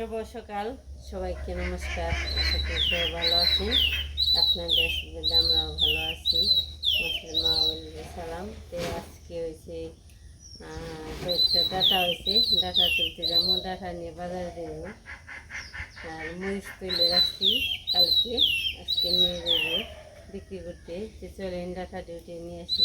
শুভ সকাল। সবাইকে নমস্কার। সবাই ভালো আছেন। আপনাদের আশীর্বাদে আমরাও ভালো আছি। মুসলিম সালাম। তো আজকে হয়েছে কয়েকটা ডাটা হয়েছে। ডাটা তুলতে যাব। ডাটা নিয়ে বাজারে দেবো আর মরিচ তুলে রাখছি কালকে। আজকে নিয়ে দেবো বিক্রি করতে। চলেন ডাটা ডিউটি নিয়ে আসি।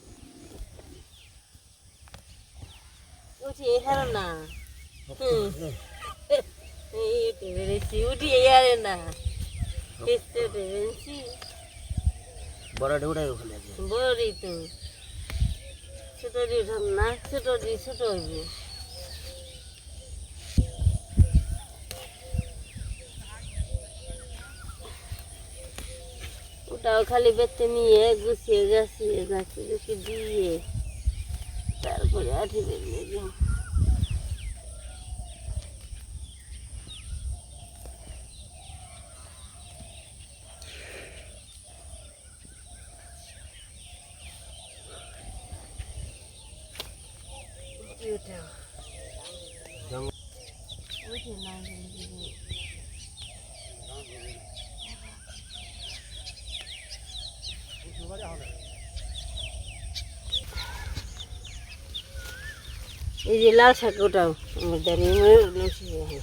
না উঠে না বড় ওখানে আছে। তো। ছোট দি উঠাম না ছোট দি ছোট হইব। ওটাও খালি বেতে নিয়ে গুছিয়ে গাছিয়ে গাছি গুছি দিয়ে। তারপরে আঠি বেরিয়ে যে লাল শাক ওটাও। আমার দাঁড়িয়ে ময়ূর লসি হয়ে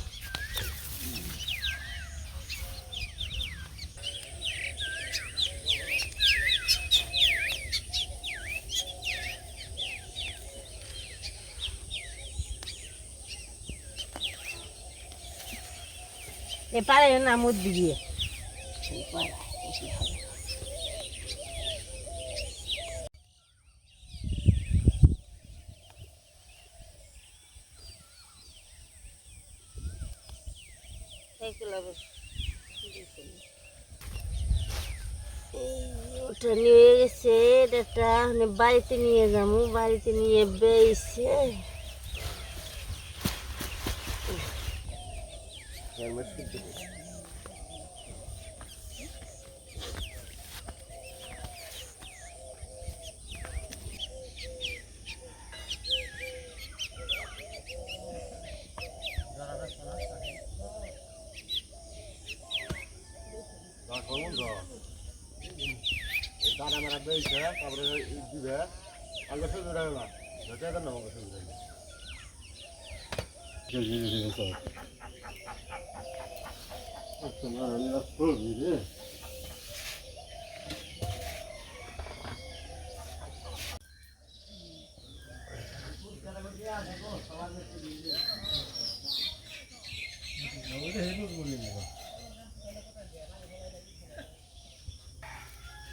এ পারে না মুদ দিয়ে। ওটা নিয়ে গেছে এটা বাড়িতে নিয়ে যাব বাড়িতে নিয়ে বেয়েছে দাঁড়া মারা বেয়েছে তারপরে দিবে। আগে শুধু রাখবে না যেটা কেন আমাকে শুধু রাখবে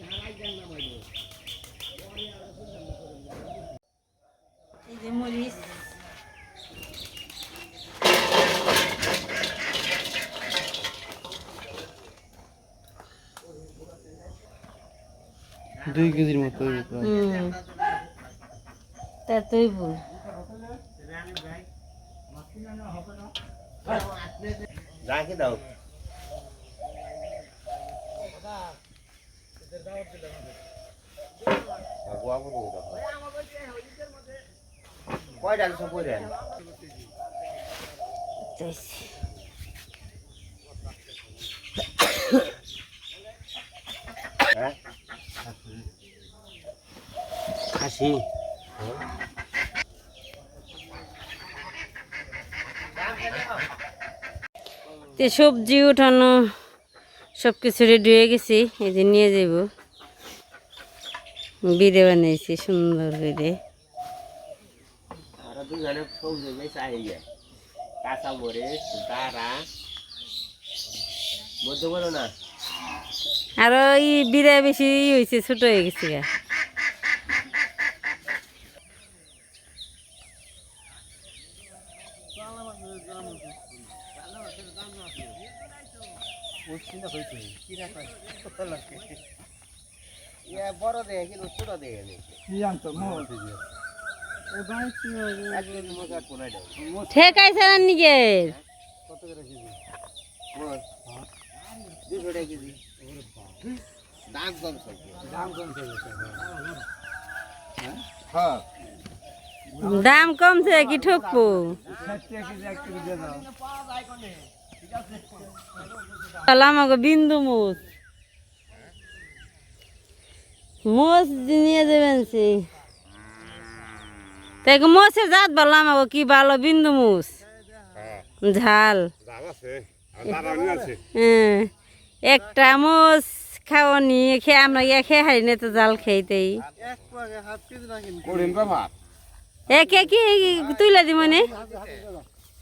দাঁড়া দে এই যে মরিচ। দুই কেজির মতো তা। তুই বল রাখি দাও। কয়টা সব কয়টা খাসি। তে সবজি উঠানো সব কিছু রেডি হয়ে গেছি এই যে নিয়ে যাব। বিড়ে বানিয়েছি সুন্দর করে না? আর এই বিড়ে বেশি ই হয়েছে ছোট হয়ে গেছে গা। ইয়ে বড় দেখে কিন্তু ছোট দেয় ঠেকাইছে না নিজের কত করে কেজি? দুশো টাকা কেজি। দাম কম চলছে দাম কম চলছে হ্যাঁ। দাম কমছে কি ঠকবো? আমাকে বিন্দু মোষ মোষ নিয়ে দেবেন সে। তাই মোষের জাত ভালো আমাকে কি ভালো বিন্দু মোষ ঝাল। একটা মোষ খাওয়ানি খেয়ে আমরা ইয়ে খেয়ে হারি না তো জাল খেয়েতেই একে কি তুইলা দি মানে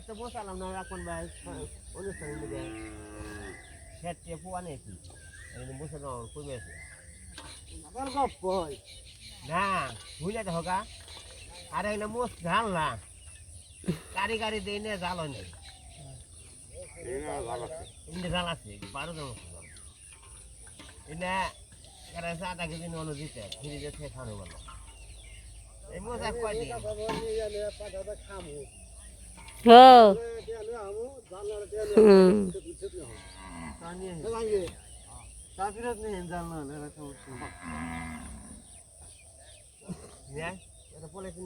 ওই যে তো বসালাম না এখন ভাই অনুষ্ঠানের মধ্যে সেটে পোয়া নেই বসে না কমে আছে। না বুঝলে তো হোকা আরে এগুলো মোস ঝাল না। গাড়ি গাড়ি দেই না জাল হয় না জাল আছে। বারো জন এটা এরা আধা কেজি নলো দিতে ফ্রিজে থেকে খাওয়ানো বলো এই মোস এক কয়টি হো হুম। হ্যাঁ এটা পলিথিন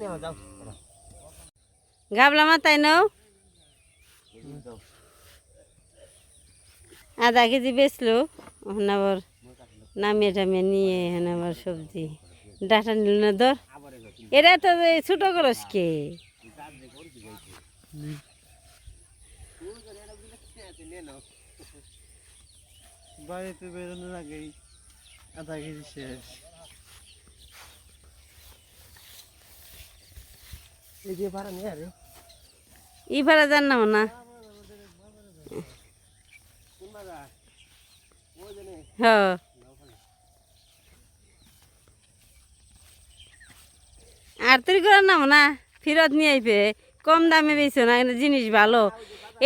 নিয়ে যাও গাবলা মাথায় নাও আধা কেজি বেচলো আবার নামিয়ে টামিয়ে নিয়ে এখন আবার সবজি। ডাটা নিল না ধর। এরা তো ছোট করস কে? বাড়িতে বেরোনোর আগেই আধা কেজি শেষ। এই যে ভাড়া নিয়ে আরে। ই ভাড়া জানাও না হ আর তুই করে নাও না, ফেরত নিয়ে আইবে। কম দামে বেছো না জিনিস ভালো।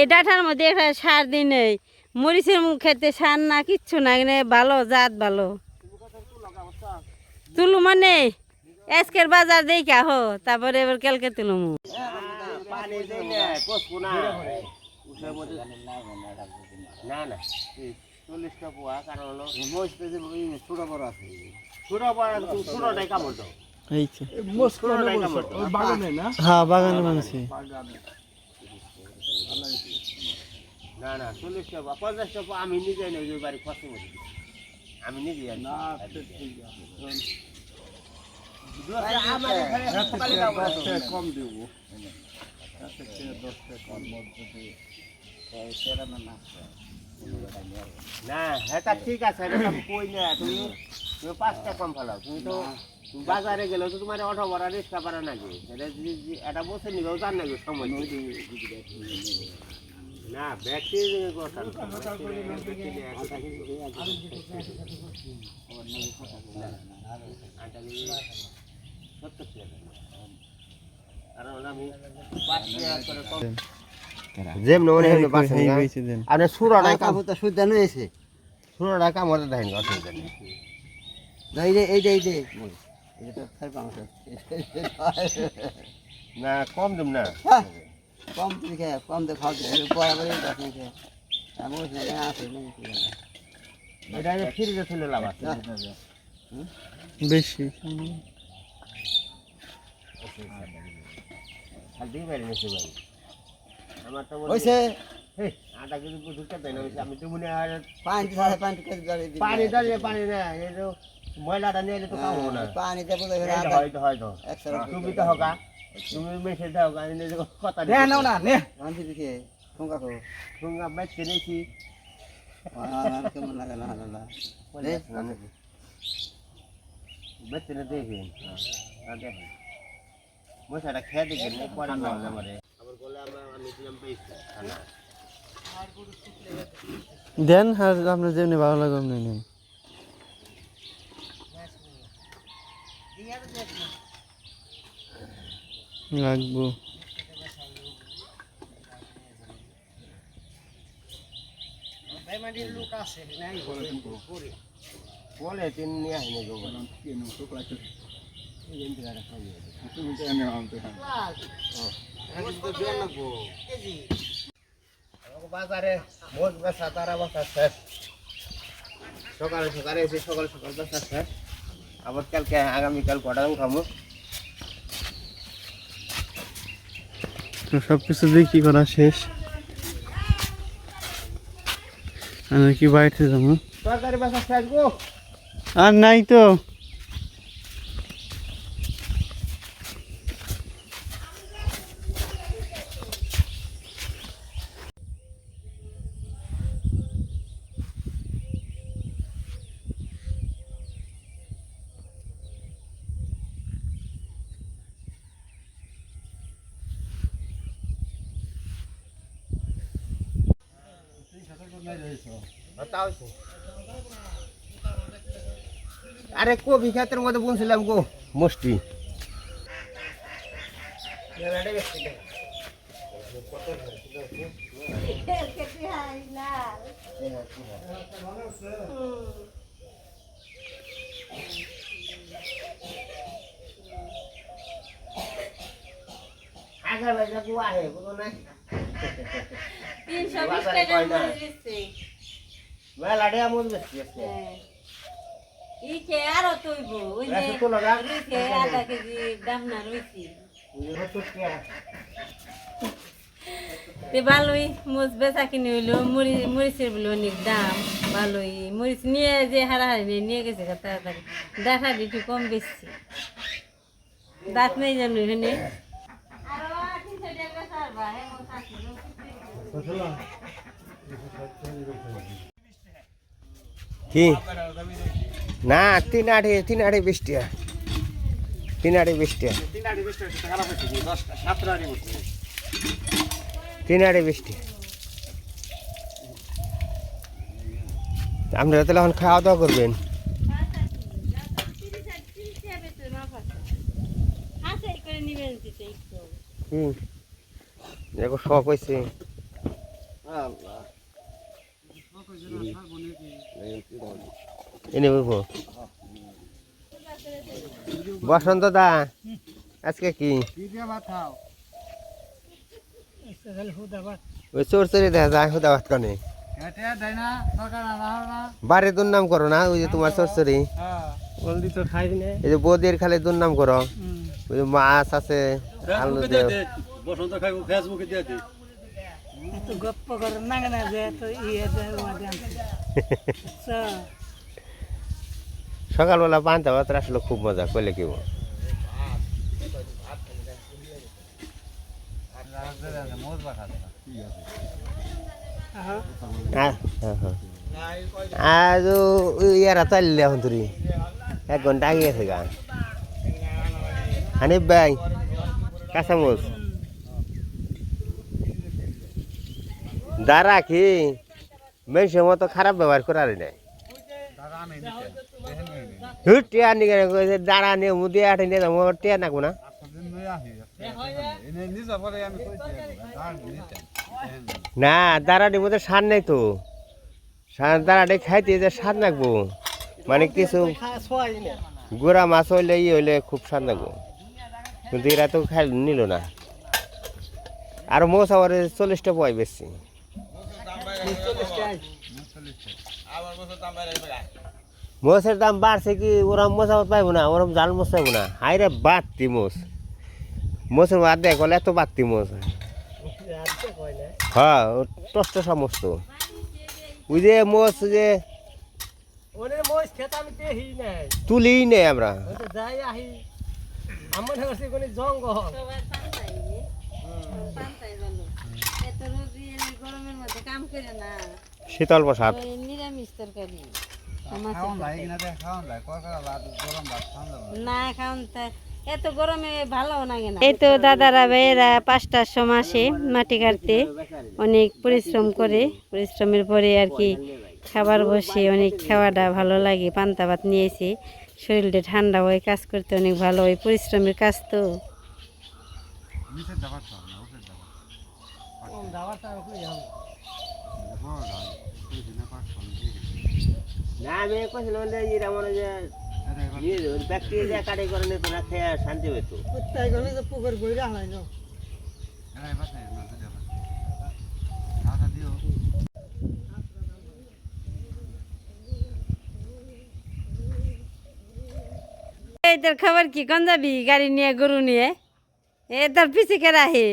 এই ডাঁটার মধ্যে একটা সার দিই নেই। মরিচের খেতে সার না, কিচ্ছু না এখানে ভালো, জাত ভালো। তুলু মানে আজকের বাজার দেই কা হো তারপরে এবার কালকে তুলুমু না না চল্লিশটা পোয়া, কারণ হলো ছোট বড় আছে। ছোট বড়, ছোটটাই কামড় দাও। হ্যাঁ বাগানে না না চল্লিশটা পোয়া পঞ্চাশটা পোয়া আমি নিজে নেই ওই বাড়ি খরচ মধ্যে দিই। আমি নিজে আনি কম দিব না এটা ঠিক আছে কই না তুমি পাঁচটা কম ফেলাও তুমি তো বাজারে গেলেও তো তোমার অটো ভাড়া রিক্সা ভাড়া নাকি? এটা যদি- যদি এটা বসে নিবেও জান নাকি সময় না ব্যক্তি কথা সুরাটা হয়েছে সুরাটা দেখেন অসুবিধা নেই। এই যে এই যে এই যে এটা তো খাই পাঁচ না কম দিম না। কম তুমি খেয়ে কম খাওয়া দিলে বরাবরই মিনিট খেয়ে। আমি বলছি না এটা ফ্রিজে ছিল লাভ আছে। বেশি। না বেশি। হয় পানি পানি দিবি। পানি ময়লাটা নিয়ে তো খাব না। পানি দেবো তো তো হয়তো হয়তো। তুমি তো হোকা তুমি মেসে দাও আমি নিজে কথা নে নাও না নে। আনছি কেমন লাগে না না দেখি। হ্যাঁ মশাটা খেয়ে পরে আমার আবার বলে আমি দিলাম পেয়েছি। দেন আর আপনার যেমনি ভালো লাগে অমনি নেন। লাগবো। বাজারে মোট বেচা, তারা বেচা শেষ। সকালে সকালে এসে সকাল সকাল বেচা শেষ। আবার কালকে, আগামীকাল কটা খাব সব কিছু বিক্রি করা শেষ। আমি কি বাড়িতে যাব? আর নাই তো। কবি ক্ষেতের মধ্যে বুনছিলাম গো মুষ্টি। আগা লাগা গো আহে বুঝো না তিনশো বিশ বাজারে টাকা কয় না? মরিচ দিচ্ছে। মেলা ডে আমল বেশি আছে। ই খেয়ে আরও তৈব ওই যে আধা কেজি ডাবনা রুইছি তে ভালোই মুজ বেচা কিনে হইল মরিচ মরিচের বলে অনেক দাম ভালোই মরিচ নিয়ে যে হারাহারি নিয়ে নিয়ে গেছে তাড়াতাড়ি দেখা একটু কম বেশি দাঁত নেই জানো এখানে কি না তিন আড়ে তিন আড়ে বৃষ্টি তিন আড়ে বৃষ্টি তিন আড়ে বৃষ্টি। আপনারা তাহলে এখন খাওয়া দাওয়া করবেন? হুম। দেখো শখ হয়েছে। এনে বলব। বসন্ত দা আজকে কি? ওই চোর চোরে দেখা যায় হুদা ভাত কনে বাড়ির দুর্নাম করো না ওই যে তোমার চোর চোরি জলদি তো খাই নে এই যে বৌদির খালি দুর্নাম করো। ওই যে মাছ আছে আলু বসন্ত খাইব ফেসবুকে দিয়ে দে গপ্প করে না না যে তো ইয়ে সকালবেলা পান্তা ভাত আসলে খুব মজা, কইলে কি? হ্যাঁ হ্যাঁ হ্যাঁ। আজ ইয়ারা চাললে এখন তুই এক ঘণ্টা আগে গেছে গা। হানিফ ভাই কাঁচামচ দাঁড়া কি মেয়ের মতো খারাপ ব্যবহার করার নাই। টিয়া নিয়ে দাঁড়া নিয়ে মুদি আটে নিয়ে যাব টিয়া নাকবো না। না দাঁড়াটির মধ্যে সার নেই তো। সার দাঁড়াটি খাইতে যে সার নাকবো। মানে কিছু গোড়া মাছ হইলে, ই হইলে খুব সার নাকবো। কিন্তু এরা তো খাই নিল না। আর মোষ আবার চল্লিশটা পয় বেশি। মোষের দাম বাড়ছে কি? ওরম আবার পাইবো না ওরম জাল মোষ পাইবো না। হাইরে বাড়তি মোষ। মোষের বাদ হলে এত বাড়তি মোষ। হ্যাঁ টষ্ট সমস্ত। ওই যে মোষ যে দেখি নাই। তুলিই নেই আমরা। শীতল প্রসাদ নিরামিষ তরকারি। এত গরমে ভালো লাগে না। এই তো দাদারা ভাইয়েরা পাঁচটার সময় আসে মাটি কাটতে। অনেক পরিশ্রম করে পরিশ্রমের পরে আর কি খাবার বসে অনেক খাওয়াটা ভালো লাগে পান্তা ভাত নিয়েছি। শরীরটা ঠান্ডা হয় কাজ করতে অনেক ভালো হয় পরিশ্রমের কাজ তো। না আমি কইছিলাম যে এরা মনে যে ব্যক্তি যে কাটাই করে নিত না খেয়ে শান্তি হইতো। কোথায় গেলে তো পুকুর বইরা হয় না এই তোর খবর কি? কোন যাবি? গাড়ি নিয়ে গরু নিয়ে? এ তোর পিছে কে রাহে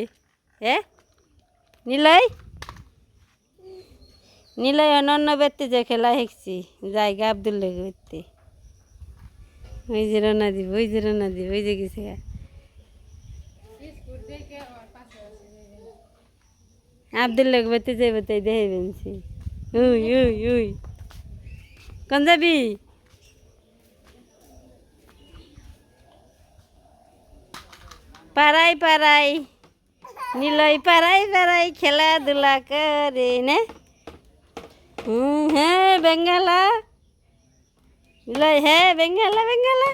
এ? নিলয়? নিলয় অন্য ব্যক্তি যে খেলা হেঁকছি, জায়গা আবদুল্লে করতে ওই যে রানা দিব, ওই যে রানা দিব, ওই যে গেছে। আবদুল্লে বেতে যাইব তাই দেখে বেনছি। We we we. কোন যাবি? পাড়াই পাড়াই নিলয় পাড়াই পাড়াই খেলাধুলা করে, নে। হ্যাঁ বেঙ্গালা। হ্যাঁ বেঙ্গালা বেঙ্গালা।